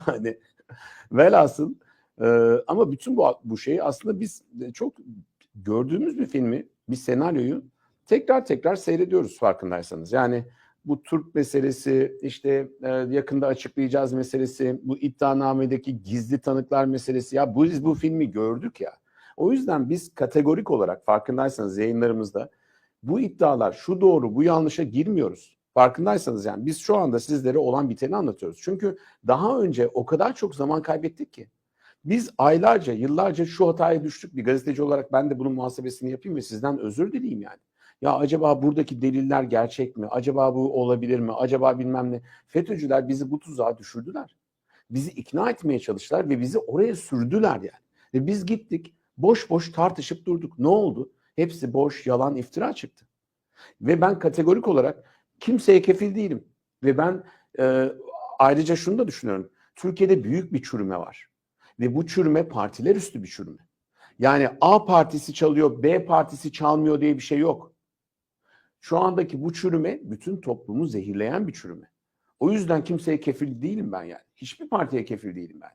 Hani velhasıl e, ama bütün bu bu şeyi aslında biz çok gördüğümüz bir filmi, bir senaryoyu tekrar tekrar seyrediyoruz farkındaysanız. Yani bu Türk meselesi, işte e, yakında açıklayacağız meselesi, bu iddianamedeki gizli tanıklar meselesi. Ya bu, biz bu filmi gördük ya. O yüzden biz kategorik olarak farkındaysanız yayınlarımızda bu iddialar şu doğru bu yanlışa girmiyoruz. Farkındaysanız yani biz şu anda sizlere olan biteni anlatıyoruz. Çünkü daha önce o kadar çok zaman kaybettik ki. Biz aylarca, yıllarca şu hataya düştük. Bir gazeteci olarak ben de bunun muhasebesini yapayım ve sizden özür dileyim yani. Ya acaba buradaki deliller gerçek mi? Acaba bu olabilir mi? Acaba bilmem ne. FETÖ'cüler bizi bu tuzağa düşürdüler. Bizi ikna etmeye çalıştılar ve bizi oraya sürdüler yani. Ve biz gittik boş boş tartışıp durduk. Ne oldu? Hepsi boş, yalan, iftira çıktı. Ve ben kategorik olarak kimseye kefil değilim. Ve ben e, ayrıca şunu da düşünüyorum. Türkiye'de büyük bir çürüme var. Ve bu çürüme partiler üstü bir çürüme. Yani A partisi çalıyor, B partisi çalmıyor diye bir şey yok. Şu andaki bu çürüme bütün toplumu zehirleyen bir çürüme. O yüzden kimseye kefil değilim ben yani. Hiçbir partiye kefil değilim ben.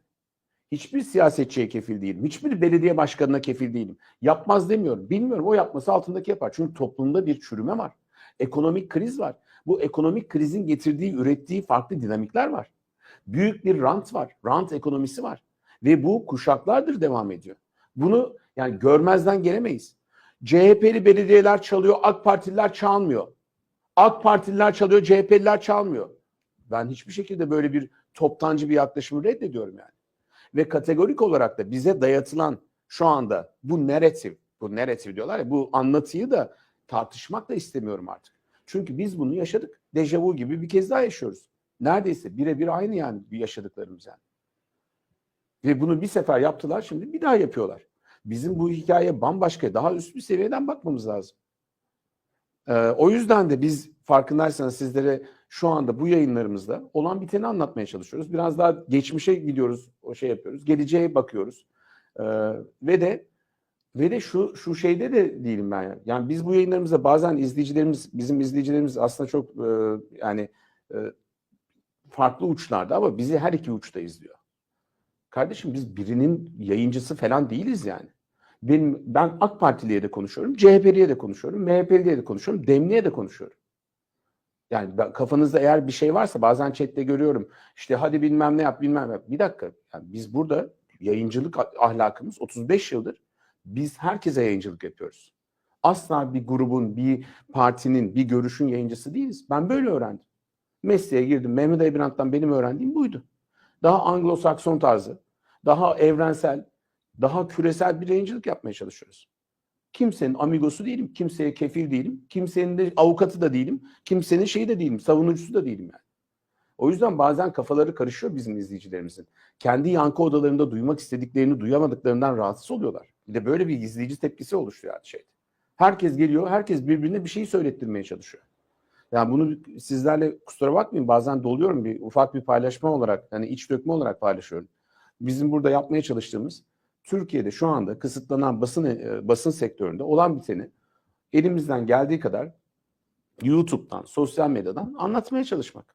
Hiçbir siyasetçiye kefil değilim. Hiçbir belediye başkanına kefil değilim. Yapmaz demiyorum. Bilmiyorum o yapması altındaki yapar. Çünkü toplumda bir çürüme var. Ekonomik kriz var. Bu ekonomik krizin getirdiği, ürettiği farklı dinamikler var. Büyük bir rant var. Rant ekonomisi var. Ve bu kuşaklardır devam ediyor. Bunu yani görmezden gelemeyiz. CHP'li belediyeler çalıyor, AK Partililer çalmıyor. AK Partililer çalıyor, CHP'liler çalmıyor. Ben hiçbir şekilde böyle bir toptancı bir yaklaşımı reddediyorum yani. Ve kategorik olarak da bize dayatılan şu anda bu narratif, bu narratif diyorlar ya bu anlatıyı da tartışmak da istemiyorum artık. Çünkü biz bunu yaşadık. Dejavu gibi bir kez daha yaşıyoruz. Neredeyse birebir aynı yani yaşadıklarımız yani. Ve bunu bir sefer yaptılar şimdi bir daha yapıyorlar. Bizim bu hikaye bambaşka daha üst bir seviyeden bakmamız lazım. Ee, o yüzden de biz farkındaysanız sizlere şu anda bu yayınlarımızda olan biteni anlatmaya çalışıyoruz. Biraz daha geçmişe gidiyoruz, o şey yapıyoruz. Geleceğe bakıyoruz. Ee, ve de ve de şu şu şeyde de değilim ben yani. Yani biz bu yayınlarımızda bazen izleyicilerimiz bizim izleyicilerimiz aslında çok e, yani e, farklı uçlarda ama bizi her iki uçta izliyor. Kardeşim biz birinin yayıncısı falan değiliz yani. Benim, ben AK Partili'ye de konuşuyorum, CHP'liye de konuşuyorum, MHP'liye de konuşuyorum, Demli'ye de konuşuyorum. Yani kafanızda eğer bir şey varsa bazen chatte görüyorum. İşte hadi bilmem ne yap bilmem ne yap. Bir dakika. Yani biz burada yayıncılık ahlakımız 35 yıldır biz herkese yayıncılık yapıyoruz. Asla bir grubun, bir partinin, bir görüşün yayıncısı değiliz. Ben böyle öğrendim. Mesleğe girdim. Mehmet Ebrant'tan benim öğrendiğim buydu. Daha Anglo-Sakson tarzı, daha evrensel, daha küresel bir yayıncılık yapmaya çalışıyoruz. Kimsenin amigosu değilim, kimseye kefil değilim, kimsenin de avukatı da değilim, kimsenin şeyi de değilim, savunucusu da değilim yani. O yüzden bazen kafaları karışıyor bizim izleyicilerimizin. Kendi yankı odalarında duymak istediklerini duyamadıklarından rahatsız oluyorlar. Bir de böyle bir izleyici tepkisi oluşuyor yani şeyde. Herkes geliyor, herkes birbirine bir şey söylettirmeye çalışıyor. Yani bunu sizlerle kusura bakmayın bazen doluyorum bir ufak bir paylaşma olarak, hani iç dökme olarak paylaşıyorum. Bizim burada yapmaya çalıştığımız Türkiye'de şu anda kısıtlanan basın e, basın sektöründe olan biteni elimizden geldiği kadar YouTube'dan, sosyal medyadan anlatmaya çalışmak.